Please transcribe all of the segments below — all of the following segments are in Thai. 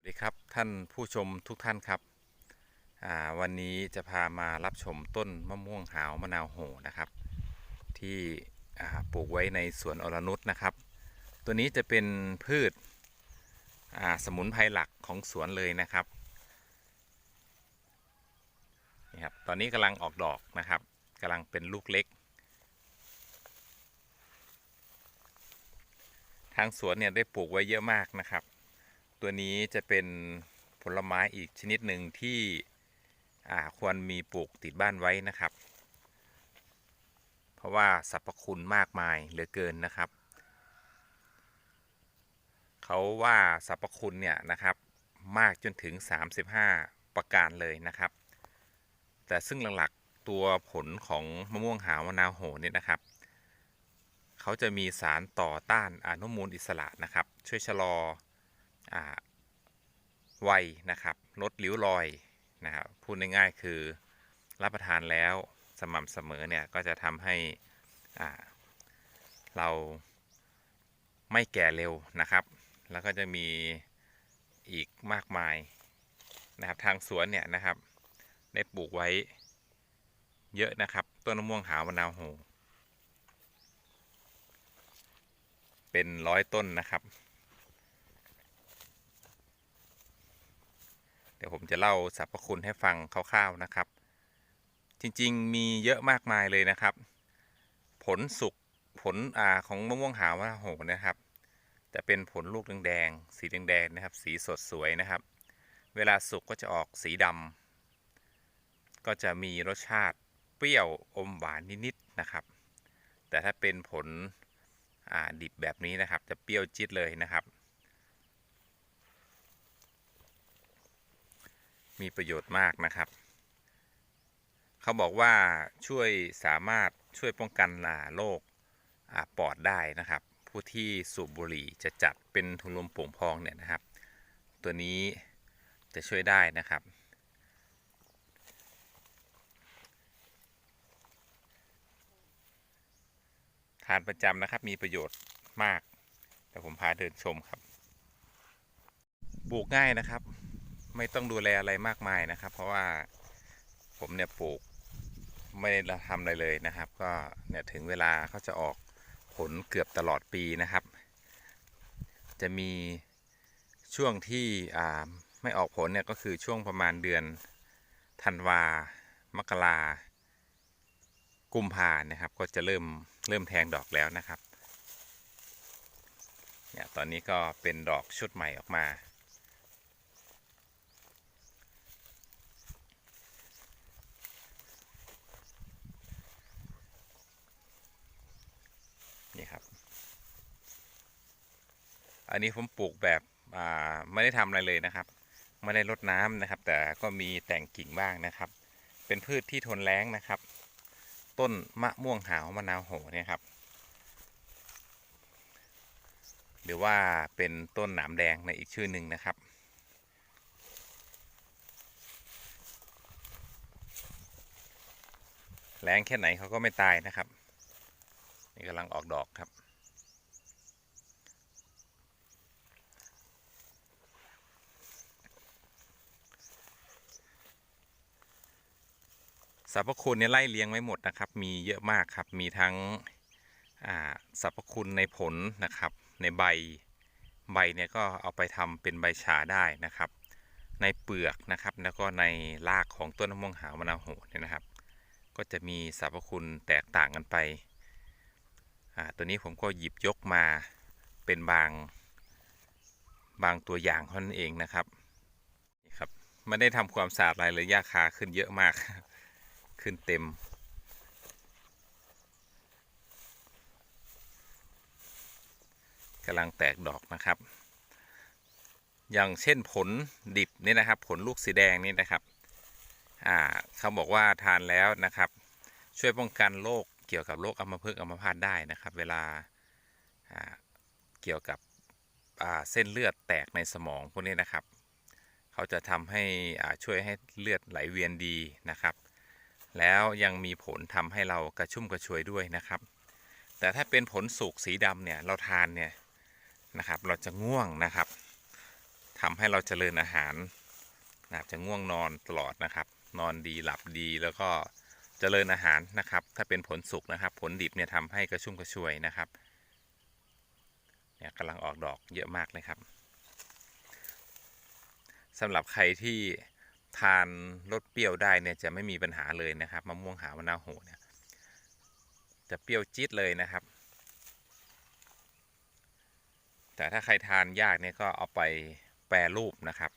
สวัสดีครับท่านผู้ชมทุกท่านครับวันนี้จะพามารับชมต้นมะม่วงหาวมะนาวโหนะครับ ที่ปลูกไว้ในสวนอรนุชนะครับ ตัวนี้จะเป็นพืชสมุนไพรหลักของสวนเลยนะครับนี่ครับตอนนี้กำลังออกดอกนะครับกำลังเป็นลูกเล็ก ทางสวนเนี่ยได้ปลูกไว้เยอะมากนะครับ ตัวนี้จะเป็นผลไม้อีกชนิดหนึ่งที่ควรมีปลูกติดบ้านไว้นะครับ เพราะว่าสรรพคุณมากมายเหลือเกินนะครับ เขาว่าสรรพคุณเนี่ยนะครับมากจนถึง 35 ประการเลยนะครับ แต่ซึ่งหลักๆตัวผลของมะม่วงหาวมะนาวโหเนี่ยนะครับเขาจะมีสารต่อต้านอนุมูลอิสระนะครับ ช่วยชะลอ อ่าวัยนะครับลดริ้วรอยนะครับพูดง่ายๆคือรับประทานแล้วสม่ำเสมอเนี่ยก็จะทำให้เราไม่แก่เร็วนะครับ แล้วก็จะมีอีกมากมายนะครับทางสวนเนี่ยนะครับ ได้ปลูกไว้เยอะนะครับ ต้นมะม่วงหาวมะนาวโหเป็นร้อยต้นนะครับ เดี๋ยวผมจะเล่าสรรพคุณให้ฟังคร่าวๆนะครับ จริงๆมีเยอะมากมายเลยนะครับ ผลสุกผลอ่าของมะม่วงหาวาโหนะครับ จะเป็นผลลูกแดงๆสีแดงๆนะครับ สีสดสวยนะครับ เวลาสุกก็จะออกสีดำก็จะมีรสชาติเปรี้ยวอมหวานนิดๆนะครับ แต่ถ้าเป็นผลดิบแบบนี้นะครับ จะเปรี้ยวจี๊ดเลยนะครับ มีประโยชน์มากนะครับ เขาบอกว่าช่วยสามารถช่วยป้องกันอ่าโรคปอดได้นะครับ ผู้ที่สูบบุหรี่จะจัดเป็นถุงลมโป่งพองเนี่ยนะครับ ตัวนี้จะช่วยได้นะครับทานประจำนะครับมีประโยชน์มากเดี๋ยวผมพาเดินชมครับ ปลูกง่ายนะครับ ไม่ต้องดูแลอะไรมากมายนะครับ เพราะว่าผมเนี่ยปลูกไม่ได้ทำอะไรเลยนะครับ ก็เนี่ยถึงเวลาเขาจะออกผลเกือบตลอดปีนะครับ จะมีช่วงที่อ่าไม่ออกผลเนี่ยก็คือช่วงประมาณเดือนธันวา มกรากุมภานะครับ ก็จะเริ่มเริ่มแทงดอกแล้วนะครับเนี่ยตอนนี้ก็เป็นดอกชุดใหม่ออกมา นี่ครับ อันนี้ผมปลูกแบบไม่ได้ทำอะไรเลยนะครับ ไม่ได้รดน้ำนะครับ แต่ก็มีแต่งกิ่งบ้างนะครับ เป็นพืชที่ทนแล้งนะครับ ต้นมะม่วงหาวมะนาวโหเนี่ยครับ หรือว่าเป็นต้นหนามแดงในอีกชื่อหนึ่งนะครับแรงแค่ไหนเขาก็ไม่ตายนะครับ นี่กำลังออกดอกครับ สรรพคุณเนี่ยไล่เลี้ยงไว้หมดนะครับ มีเยอะมากครับ มีทั้งอ่าสรรพคุณในผลนะครับ ในใบ ใบเนี่ยก็เอาไปทำเป็นใบชาได้นะครับ ในเปลือกนะครับ แล้วก็ในรากของต้นมะม่วงหาวมะนาวโหเนี่ยนะครับ ก็จะมีสรรพคุณแตกต่างกันไปอ่าตัวนี้ผมก็หยิบยกมาเป็นบางบางตัวอย่างเท่านั้นเองนะครับ นี่ครับไม่ได้ทำความสะอาดอะไรเลยหญ้าคาขึ้นเยอะมาก ขึ้นเต็ม กำลังแตกดอกนะครับ อย่างเช่นผลดิบนี่นะครับ ผลลูกสีแดงนี่นะครับ อ่าเขาบอกว่าทานแล้วนะครับ ช่วยป้องกันโรคเกี่ยวกับโรคอัมพฤกษ์อัมพาตได้นะครับ เวลาอ่าเกี่ยวกับอ่าเส้นเลือดแตกในสมองพวกนี้นะครับ เขาจะทำให้อ่าช่วยให้เลือดไหลเวียนดีนะครับ แล้วยังมีผลทำให้เรากระชุ่มกระชวยด้วยนะครับ แต่ถ้าเป็นผลสุกสีดำเนี่ยเราทานเนี่ยนะครับ เราจะง่วงนะครับทำให้เราเจริญอาหารนะครับจะง่วงนอนตลอดนะครับ นอนดีหลับดีแล้วก็เจริญอาหารนะครับ ถ้าเป็นผลสุกนะครับ ผลดิบเนี่ยทำให้กระชุ่มกระชวยนะครับเนี่ยกำลังออกดอกเยอะมากเลยครับสำหรับใครที่ ทานรสเปรี้ยวได้เนี่ยจะไม่มีปัญหาเลยนะครับมะม่วงหาวมะนาวโหเนี่ยจะเปรี้ยวจี๊ดเลยนะครับ แต่ถ้าใครทานยากเนี่ยก็เอาไปแปรรูปนะครับ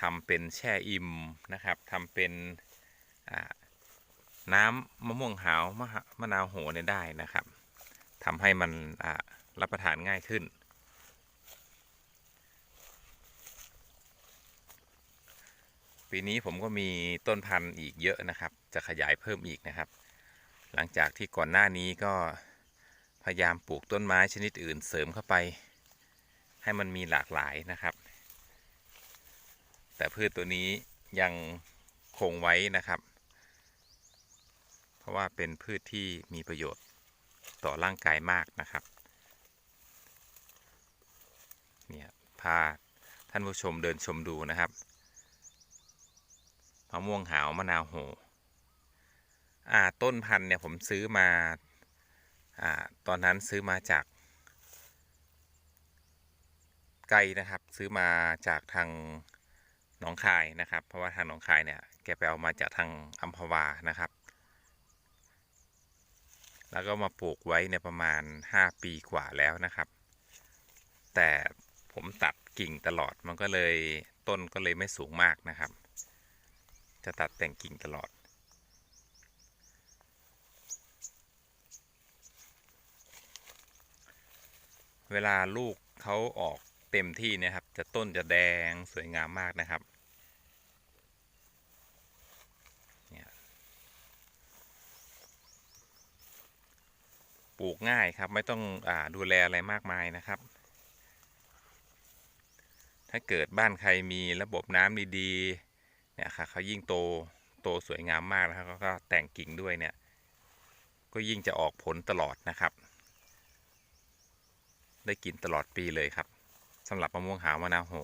ทำเป็นแช่อิ่มนะครับทำเป็นน้ำมะม่วงหาวมะมะนาวโหเนี่ยได้นะครับทำให้มันรับประทานง่ายขึ้น ปีนี้ผมก็มีต้นพันธุ์อีกเยอะนะครับ จะขยายเพิ่มอีกนะครับ หลังจากที่ก่อนหน้านี้ก็พยายามปลูกต้นไม้ชนิดอื่นเสริมเข้าไป ให้มันมีหลากหลายนะครับ แต่พืชตัวนี้ยังคงไว้นะครับ เพราะว่าเป็นพืชที่มีประโยชน์ต่อร่างกายมากนะครับเนี่ยพาท่านผู้ชมเดินชมดูนะครับ มะม่วงหาวมะนาวโหอ่าต้นพันธุ์เนี่ยผมซื้อมาอ่าตอนนั้นซื้อมาจาก ไกลนะครับ ซื้อมาจากทางหนองคายนะครับ เพราะว่าทางหนองคายเนี่ยแกไปเอามาจากทางอัมพวานะครับ แล้วก็มาปลูกไว้ในยประมาณ 5 ปีกว่าแล้วนะครับ แต่ผมตัดกิ่งตลอดมันก็เลยต้นก็เลยไม่สูงมากนะครับ จะตัดแต่งกิ่งตลอด เวลาลูกเขาออกเต็มที่นะครับ จะต้นจะแดงสวยงามมากนะครับปลูกง่ายครับไม่ต้องอดูแลอะไรมากมายนะครับ ถ้าเกิดบ้านใครมีระบบน้ำดีๆ เนี่ยค่ะเขายิ่งโตโตสวยงามมากนะครับแล้วก็แต่งกิ่งด้วยเนี่ย ก็ยิ่งจะออกผลตลอดนะครับ ได้กินตลอดปีเลยครับสำหรับมะม่วงหาวมะนาวโห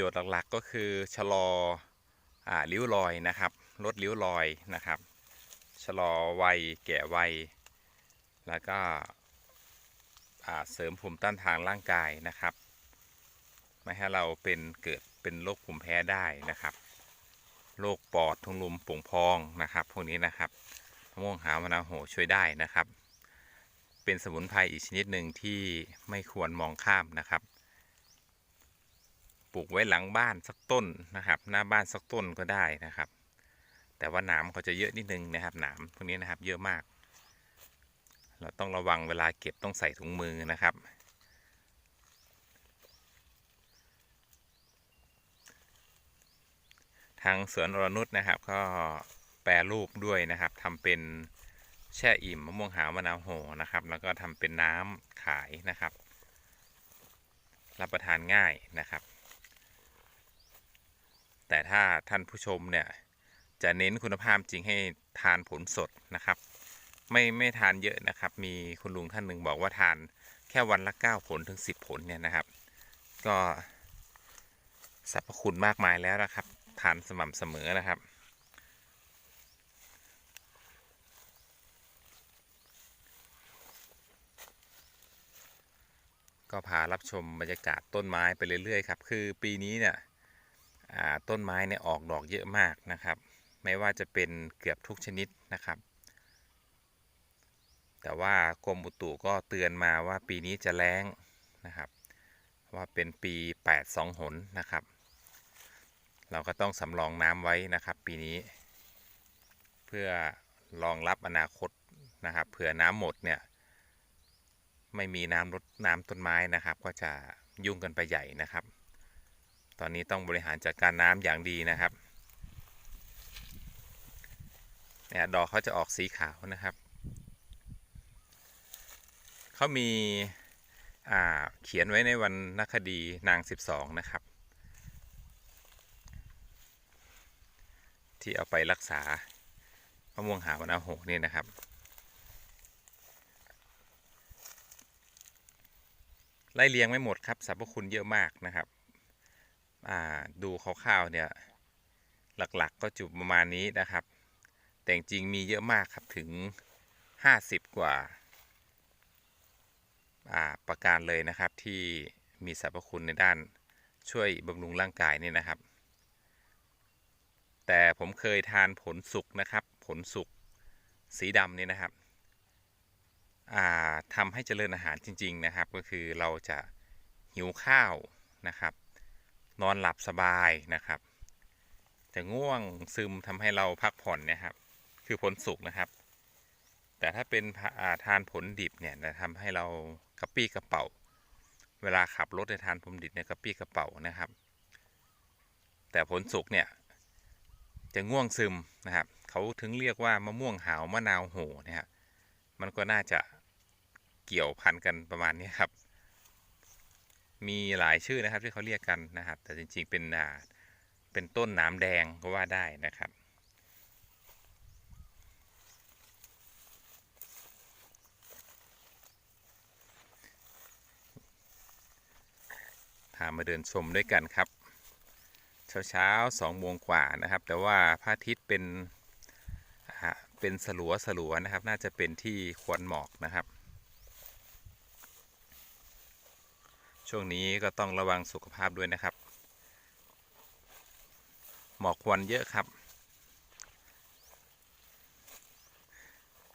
โยชน์หลักๆ ก็คือชะลออริ้วรอยนะครับ ลดริ้วรอยนะครับ ชะลอวัยแก่วัย แล้วก็เสริมภูมิต้านทานร่างกายนะครับ ไม่ให้เราเป็นเกิดเป็นโรคภูมิแพ้ได้นะครับ โรคปอดทุงลุมป่งพองนะครับ พวกนี้นะครับมะม่วงหาวมะนาวโหช่วยได้นะครับ เป็นสมุนไพรอีกชนิดหนึ่งที่ไม่ควรมองข้ามนะครับ ปลูกไว้หลังบ้านสักต้นนะครับ หน้าบ้านสักต้นก็ได้นะครับ แต่ว่าหนามเขาจะเยอะนิดนึงนะครับหนามพวกนี้นะครับเยอะมาก เราต้องระวังเวลาเก็บต้องใส่ถุงมือนะครับ ทางสวนอรนุชนะครับ ก็แปรรูปด้วยนะครับทำเป็นแช่อิ่มมะม่วงหาวมะนาวโหนะครับ แล้วก็ทำเป็นน้ำขายนะครับ รับประทานง่ายนะครับ แต่ถ้าท่านผู้ชมเนี่ยจะเน้นคุณภาพจริงให้ทานผลสดนะครับ ไม่ไม่ทานเยอะนะครับ มีคุณลุงท่านหนึ่งบอกว่าทานแค่วันละ 9 ผลถึง 10 ผลเนี่ยนะครับ ก็สรรพคุณมากมายแล้วนะครับ ทานสม่ำเสมอนะครับ ก็พารับชมบรรยากาศต้นไม้ไปเรื่อยๆครับ คือปีนี้เนี่ย ต้นไม้เนี่ยออกดอกเยอะมากนะครับ ไม่ว่าจะเป็นเกือบทุกชนิดนะครับ แต่ว่ากรมอุตุก็เตือนมาว่าปีนี้จะแล้งนะครับ ว่าเป็นปี 8 2 หนนะครับ เราก็ต้องสำรองน้ำไว้นะครับ ปีนี้ เพื่อรองรับอนาคตนะครับเผื่อน้ำหมดเนี่ยไม่มีน้ำรดน้ำต้นไม้นะครับ ก็จะยุ่งกันไปใหญ่นะครับ ตอนนี้ต้องบริหารจัดการน้ำอย่างดีนะครับเนี่ยดอกเขาจะออกสีขาวนะครับ เขามีเขียนไว้ในวันนักคดีนาง 12 นะครับ ที่เอาไปรักษามะม่วงหาวนาโหนี่นะครับ ไล่เลียงไม่หมดครับสรรพคุณเยอะมากนะครับ ดูคร่าวๆเนี่ยหลักๆก็จุดประมาณนี้นะครับ แต่จริงๆมีเยอะมากครับถึง 50 กว่าอ่าประการเลยนะครับที่มีสรรพคุณในด้านช่วยบำรุงร่างกายนี่นะครับ แต่ผมเคยทานผลสุกนะครับ ผลสุกสีดำนี่นะครับทำให้เจริญอาหารจริง ๆนะครับ ก็คือเราจะหิวข้าวนะครับ นอนหลับสบายนะครับ จะง่วงซึมทำให้เราพักผ่อนเนะครับ คือผลสุกนะครับ แต่ถ้าเป็นาทานผลดิบเนี่ยจะทำให้เรากระปี้กระเป๋า เวลาขับรถในทานผลดิบเนี่ยกระปี้กระเป๋านะครับ แต่ผลสุกเนี่ยจะง่วงซึมนะครับ เขาถึงเรียกว่ามะม่วงหาวมะนาวโหนะครับมันก็น่าจะเกี่ยวพันกันประมาณนี้ครับ มีหลายชื่อนะครับที่เขาเรียกกันนะครับ แต่จริงๆเป็นอ่าเป็นต้นหนามแดงก็ว่าได้นะครับพามาเดินชมด้วยกันครับ เช้าๆสองโมงกว่านะครับ แต่ว่าพระอาทิตย์เป็นเป็นสลัวสลัวนะครับ น่าจะเป็นที่ควนหมอกนะครับ ช่วงนี้ก็ต้องระวังสุขภาพด้วยนะครับ หมอกควันเยอะครับ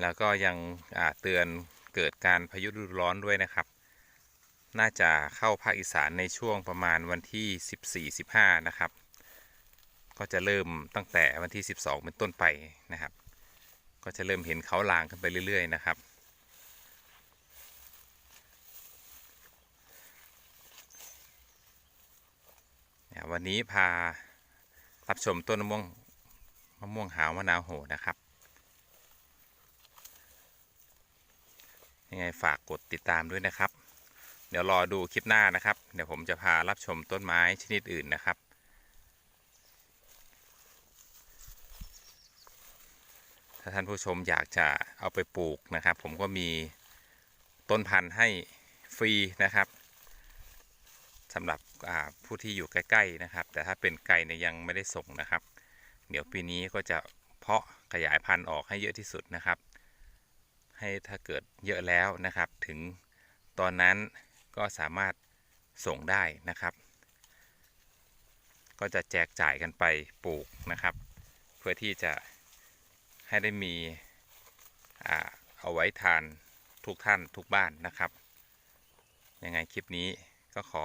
แล้วก็ยังเตือนเกิดการพายุฤดูร้อนด้วยนะครับ น่าจะเข้าภาคอีสานในช่วงประมาณวันที่ 14-15 นะครับ ก็จะเริ่มตั้งแต่วันที่ 12 เป็นต้นไปนะครับ ก็จะเริ่มเห็นเขาลางขึ้นไปเรื่อย ๆ นะครับ เนี่ย วันนี้พารับชมต้นมะม่วงมะม่วงหาวมะนาวโหนะครับ ยังไงฝากกดติดตามด้วยนะครับ เดี๋ยวรอดูคลิปหน้านะครับ เดี๋ยวผมจะพารับชมต้นไม้ชนิดอื่นนะครับ ถ้าท่านผู้ชมอยากจะเอาไปปลูกนะครับ ผมก็มีต้นพันธุ์ให้ฟรีนะครับสำหรับ ผู้ที่อยู่ใกล้ ๆ นะครับ แต่ถ้าเป็นไกลเนี่ยยังไม่ได้ส่งนะครับ เดี๋ยวปีนี้ก็จะเพาะขยายพันธุ์ออกให้เยอะที่สุดนะครับ ให้ถ้าเกิดเยอะแล้วนะครับ ถึงตอนนั้นก็สามารถส่งได้นะครับ ก็จะแจกจ่ายกันไปปลูกนะครับ เพื่อที่จะให้ได้มีอเอาไว้ทานทุกท่านทุกบ้านนะครับ ยังไงคลิปนี้ก็ขอ